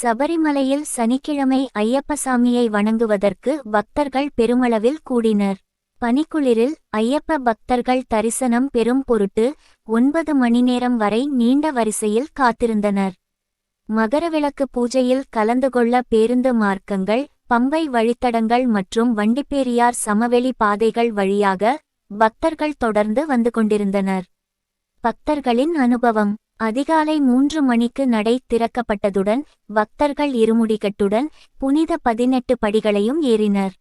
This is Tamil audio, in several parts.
சபரிமலையில் சனிக்கிழமை ஐயப்பசாமியை வணங்குவதற்கு பக்தர்கள் பெருமளவில் கூடினர். பனிக்குளிரில் ஐயப்ப பக்தர்கள் தரிசனம் பெறும் பொருட்டு ஒன்பது மணி நேரம் வரை நீண்ட வரிசையில் காத்திருந்தனர். மகரவிளக்கு பூஜையில் கலந்து கொள்ள பேருந்து மார்க்கங்கள் பம்பை வழித்தடங்கள் மற்றும் வண்டிப்பேரியார் சமவெளி பாதைகள் வழியாக பக்தர்கள் தொடர்ந்து வந்து கொண்டிருந்தனர். பக்தர்களின் அனுபவம். அதிகாலை மூன்று மணிக்கு நடை திறக்கப்பட்டதுடன் பக்தர்கள் இருமுடிக்கட்டுடன் புனித பதினெட்டு படிகளையும் ஏறினர்.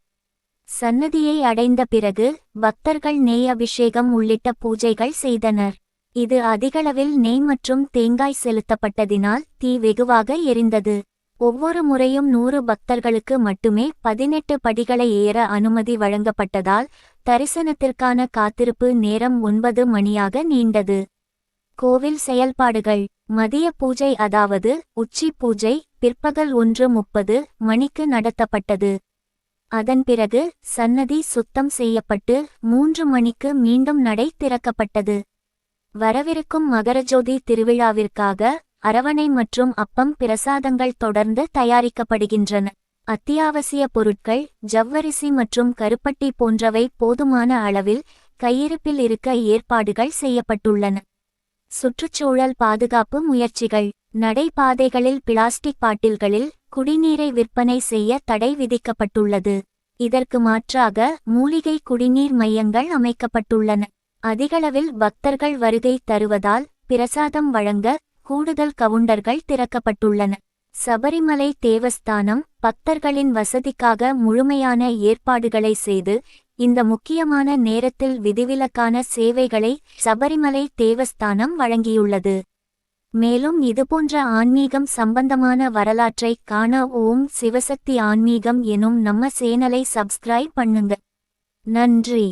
சன்னதியை அடைந்த பிறகு பக்தர்கள் நெய் அபிஷேகம் உள்ளிட்ட பூஜைகள் செய்தனர். இது அதிகளவில் நெய் மற்றும் தேங்காய் செலுத்தப்பட்டதினால் தீ வெகுவாக எரிந்தது. ஒவ்வொரு முறையும் நூறு பக்தர்களுக்கு மட்டுமே பதினெட்டு படிகளை ஏற அனுமதி வழங்கப்பட்டதால் தரிசனத்திற்கான காத்திருப்பு நேரம் ஒன்பது மணியாக நீண்டது. கோவில் செயல்பாடுகள். மதிய பூஜை அதாவது உச்சி பூஜை பிற்பகல் ஒன்று முப்பது மணிக்கு நடத்தப்பட்டது. அதன் பிறகு சன்னதி சுத்தம் செய்யப்பட்டு மூன்று மணிக்கு மீண்டும் நடை திறக்கப்பட்டது. வரவிருக்கும் மகரஜோதி திருவிழாவிற்காக அரவணை மற்றும் அப்பம் பிரசாதங்கள் தொடர்ந்து தயாரிக்கப்படுகின்றன. அத்தியாவசிய பொருட்கள் ஜவ்வரிசி மற்றும் கருப்பட்டி போன்றவை போதுமான அளவில் கையிருப்பில் இருக்க ஏற்பாடுகள் செய்யப்பட்டுள்ளன. சுற்றுச்சூழல் பாதுகாப்பு முயற்சிகள். நடைபாதைகளில் பிளாஸ்டிக் பாட்டில்களில் குடிநீரை விற்பனை செய்ய தடை விதிக்கப்பட்டுள்ளது. இதற்கு மாற்றாக மூலிகை குடிநீர் மையங்கள் அமைக்கப்பட்டுள்ளன. அதிகளவில் பக்தர்கள் வருகை தருவதால் பிரசாதம் வழங்க கூடுதல் கவுண்டர்கள் திறக்கப்பட்டுள்ளன. சபரிமலை தேவஸ்தானம் பக்தர்களின் வசதிக்காக முழுமையான ஏற்பாடுகளை செய்து இந்த முக்கியமான நேரத்தில் விதிவிலக்கான சேவைகளை சபரிமலை தேவஸ்தானம் வழங்கியுள்ளது. மேலும் இதுபோன்ற ஆன்மீகம் சம்பந்தமான வரலாற்றை காண ஓம் சிவசக்தி ஆன்மீகம் எனும் நம்ம சேனலை சப்ஸ்கிரைப் பண்ணுங்க. நன்றி.